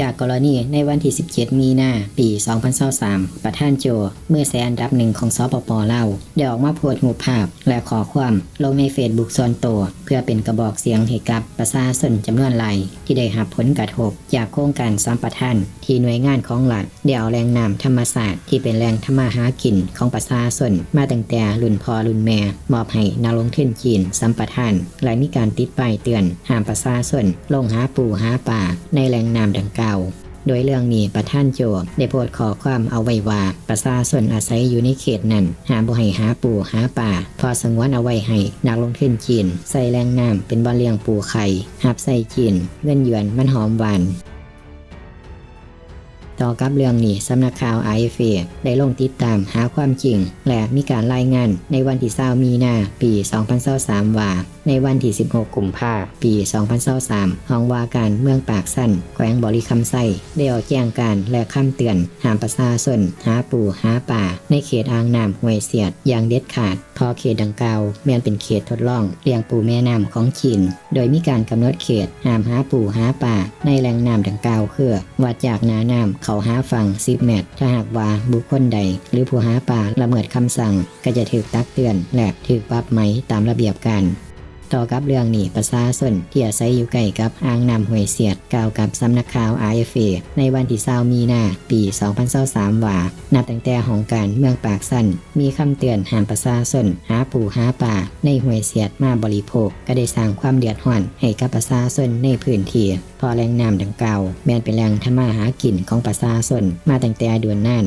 จากกรณีในวันที่ 17 มีนาปี 2023ประธานโจ เมื่อแสนอันดับหนึ่งของสปปเล่าได้ออกมาโพสต์รูปภาพ และขอความลงในเฟซบุ๊กส่วนตัวเพื่อเป็นกระบอกเสียงให้กับประชาชนจำนวนหลายที่ได้รับผลกระทบ จากโครงการสัมปทานที่หน่วยงานของรัฐได้เอาแรงนำธรรมศาสตร์ที่เป็นแรงทำมาหากินของประชาชนมาตั้งแต่รุ่นพ่อรุ่นแม่มอบให้นักลงทุนจีนสัมปทานและมีการติดป้ายเตือนห้ามประชาชนลงหาปูหาป่าในแหล่งนำดังกล่าวโดยเรื่องนี้ประท่านโจได้โพสต์ขอความเอาไว้ว่าประชาชนอาศัยอยู่ในเขตนั้นหาบ่ให้หาปูหาป่า พอสงวนเอาไว้ให้นักลงทุนจีน ใส่แรงน้ำเป็นบ่อเลี้ยงปูไข่หับใส่จีนเงินหยวนมันหอมหวานต่อกับเรื่องนี้สำนักข่าว IFA ได้ลงติดตามหาความจริง และมีการรายงานในวันที่20มีนาปี 2023ว่า ในวันที่ 16 กุมภาปี 2023ห้องว่าการเมืองปากสั้น แขวงบริคำไส้ได้ออกแจ้งการและคำเตือนห้ามประชาชนหาปูหาป่า ในเขตอ่างน้ำห้วยเสียด อย่างเด็ดขาดพอเขตดังกล่าวแม้นเป็นเขตทดลองเลี้ยงปูแม่น้ำของจีน โดยมีการกำหนดเขตห้ามหาปูหาป่า ในแหล่งน้ำดังกล่าวคือวัดจากนาน้ำเขาหาฝั่ง10เมตรถ้าหากว่าบุคคลใด หรือผู้หาป่าละเมิดคำสั่ง ก็จะถูกตักเตือนและถูกปรับไหมตามระเบียบการ ต่อกับเรื่องนี้ประชาชนที่อาศัยอยู่ใกล้กับอ่างน้ำห้วยเสียดกล่าวกับสำนักข่าว RFA ในวันที่20มีนาปี 2023 ว่า นับตั้งแต่ของการเมืองปากสั้นมีคำเตือนห้ามประชาชนหาปูหาป่า ในห้วยเสียดมาบริโภค ก็ได้สร้างความเดือดร้อนให้กับประชาชนในพื้นที่พอแหล่งน้ำดังกล่าวแม้นเป็นแหล่งทำมาหากินของประชาชนมาตั้งแต่เดือนนาน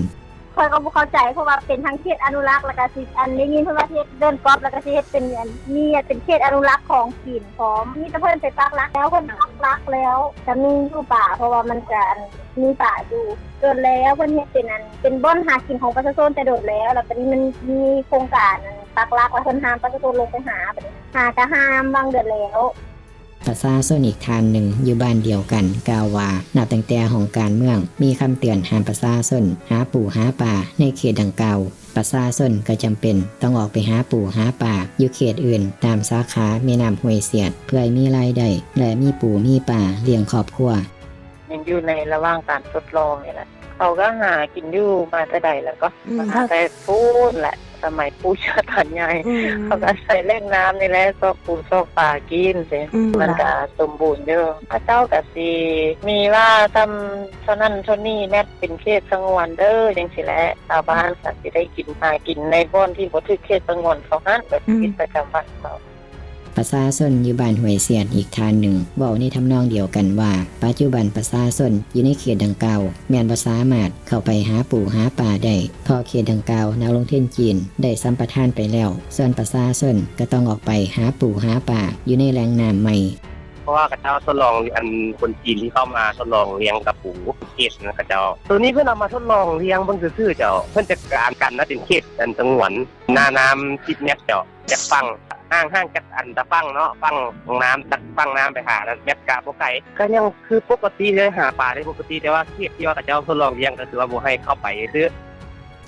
คอยก็บ่เข้าใจเพราะว่าเป็นทั้งเขตอนุรักษ์แล้วก็สิอันได้ยินเพิ่นว่าเขตเดินกอบแล้วก็สิเฮ็ดเป็นอันนี่เป็นเขตอนุรักษ์ของจีนของมีแต่เพิ่นไปปักหลักแล้วเพิ่นปักหลักแล้วจะมีอยู่ป่า เพราะว่ามันจะมีป่าอยู่โดดแล้วเพิ่นเฮ็ดเป็นอันเป็นบ่อนหากินของประชาชนแต่โดดแล้ว แล้วตอนนี้มันมีโครงการปักหลักแล้วเพิ่นห้ามประชาชนลงไปหาหาก็ห้ามวางเดือดแล้ว ประชาชนอีกทานหนึ่งอยู่บ้านเดียวกันกล่าวว่านับตั้งแต่ของการเมือง มีคำเตือนห้ามประชาชนหาปูหาป่าในเขตดังกล่าวประชาชนก็จำเป็นต้องออกไปหาปูหาป่าอยู่เขตอื่น ตามสาขาแม่น้ำห้วยเสียด เพื่อให้มีรายได้และมีปูมีป่าเลี้ยงครอบครัวยังอยู่ในระหว่างการทดลองนี่แหละเขาก็หากินอยู่มาแต่ใดแล้วก็อืมมาแต่พูดแหละ สมัยปูชาตันใหญ่อืม เขาก็ใส่เล่นน้ำนี่แหละก็ปูซอกปลากินสิอืม มันก็สมบูรณ์เด้อพระเจ้าก็สิมีว่าทำเท่านั้นเท่านี้แม่เป็นเขตสงวนเด้อจังสิแหละชาวบ้านก็สิได้กินหากินในบ่อนที่บ่ถือเขตสงวนเขาหั่นแบบชีวิตประจำวันเขา ประชาชนอยู่บ้านห้วยเสียดอีกทานหนึ่งเว้าในทำนองเดียวกันว่า ปัจจุบันประชาชนอยู่ในเขตดังกล่าวแม่นบ่สามารถเข้าไปหาปู่หาป่าได้พอเขตดังกล่าวนักลงทุนจีนได้สัมปทานไปแล้ว ส่วนประชาชนก็ต้องออกไปหาปู่หาป่าอยู่ในแหล่งน้ำใหม่เพราะว่ากระเจ้าทดลองอันคนจีนที่เข้ามาทดลองเลี้ยงกับปูเขตนะกระเจ้า ตัวนี้เพื่อนเอามาทดลองเลี้ยงเพิ่งซื่อเจ้า เพื่อนจะการกันนะเป็นเขตอันจังหวนหนาน้ำทิศเนี้ยเจ้าจากฟัง ห้างห้างจักอันตะฟังเนาะฟังน้ำตักฟังน้ำไปหาแล้วแมปกาพวกไก่ก็ยังคือปกติเลยหาปลาได้ปกติแต่ว่าเทียบที่ว่ากับเจ้าทดลองเลี้ยงก็คือว่าบ่ให้เข้าไปซื้อ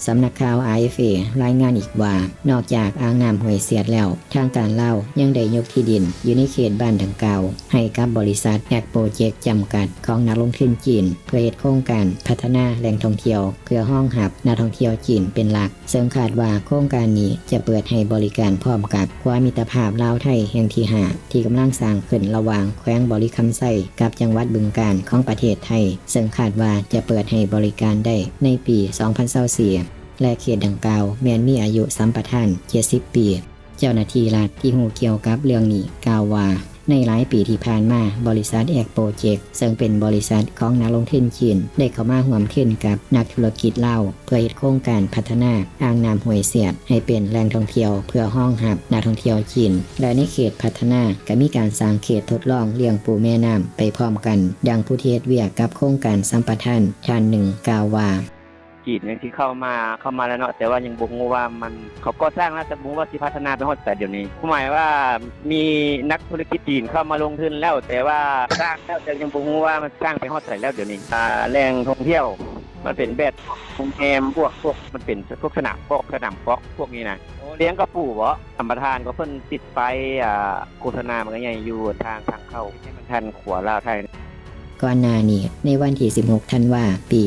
สำนักข่าว IFA รายงานอีกว่า นอกจากอ่างน้ำห้วยเสียดแล้ว ทางการเล่ายังได้ยกที่ดิน อยู่ในเขตบ้านดังกล่าวให้กับบริษัทแอคโปรเจกต์จำกัดของนักลงทุนจีน เพื่อเหตุโครงการพัฒนาแหล่งท่องเที่ยวเพื่อห้องหับนักท่องเที่ยวจีนเป็นหลัก ซึ่งคาดว่าโครงการนี้จะเปิดให้บริการพร้อมกับความมิตรภาพลาวไทยแห่งที่หาที่กำลังสร้างขึ้นระหว่างแขวงบริคำไส้กับจังหวัดบึงกาฬของประเทศไทย ซึ่งคาดว่าจะเปิดให้บริการได้ในปี 2024 และเขตดังกล่าวแม้นมีอายุสัมปทาน70ปี เจ้าหน้าที่รัฐที่หูเกี่ยวกับเรื่องนี้กล่าวว่า ในหลายปีที่ผ่านมาบริษัทแอกโปรเจกต์ซึ่งเป็นบริษัทของนักลงทุนจีนได้เข้ามาร่วมทุนกับนักธุรกิจเล่า เพื่อเหตุโครงการพัฒนาอ่างน้ำห้วยเสียด ให้เป็นแหล่งท่องเที่ยวเพื่อห้องหับนักท่องเที่ยวจีนและในเขตพัฒนาก็มีการสร้างเขตทดลองเลี้ยงปูแม่น้ำไปพร้อมกัน ดังผู้เทศเวียกับโครงการสัมปทานชานหนึ่งกล่าวว่า จีนเนี่ยที่เข้ามาเข้ามาแล้วเนาะแต่ว่ายังบ่งว่ามันเขาก็สร้างแล้วแต่บ่งว่าสิพัฒนาไปฮอดแต่เดี๋ยวนี้หมายว่ามีนักธุรกิจจีนเข้ามาลงทุนแล้ว แต่ว่าสร้างแล้วแต่ยังบ่งว่ามันสร้างไปฮอดใส่แล้วเดี๋ยวนี้อ่าแหล่งท่องเที่ยวมันเป็นแบบโรงแรมพวกพวกมันเป็นพวกสนามพวกสนามกอล์ฟพวกนี้นะโอ้เลี้ยงกระปูบ่สัมปทานก็เพิ่นติดไฟอ่าโฆษณามันก็ใหญ่อยู่ทางทางเข้าที่มันทันขวาลาวไทย ก่อนหน้านี้ในวันที่ 16 ธันวาปี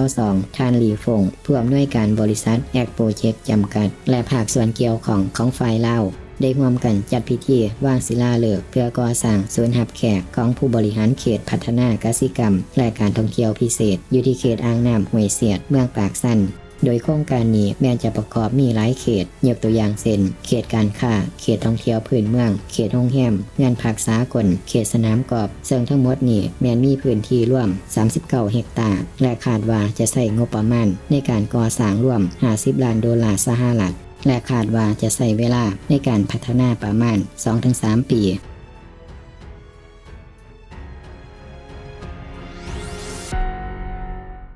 2022ท่านหลีฟงผู้อำนวยการบริษัทแอคโปรเจกต์จำกัด และภาคส่วนเกี่ยวของของฝ่ายเล่าได้ร่วมกันจัดพิธีวางศิลาฤกษ์เพื่อก่อสร้างศูนย์หับแขกของผู้บริหารเขตพัฒนากสิกรรม และการท่องเที่ยวพิเศษ อยู่ที่เขตอ่างน้ำห้วยเสียด เมืองปากสัน โดยโครงการนี้แม้จะประกอบมีหลายเขตยกตัวอย่างเช่นเขตการค้า เขตท่องเที่ยวพื้นเมือง เขตโรงแรมงานผักสากล เขตสนามกอล์ฟซึ่งทั้งหมดนี้แม้นมีพื้นที่ร่วม 39 เฮกตาร์ และคาดว่าจะใช้งบประมาณในการก่อสร้างร่วม 50 ล้านดอลลาร์สหรัฐและคาดว่าจะใช้เวลาในการพัฒนาประมาณ 2-3 ปี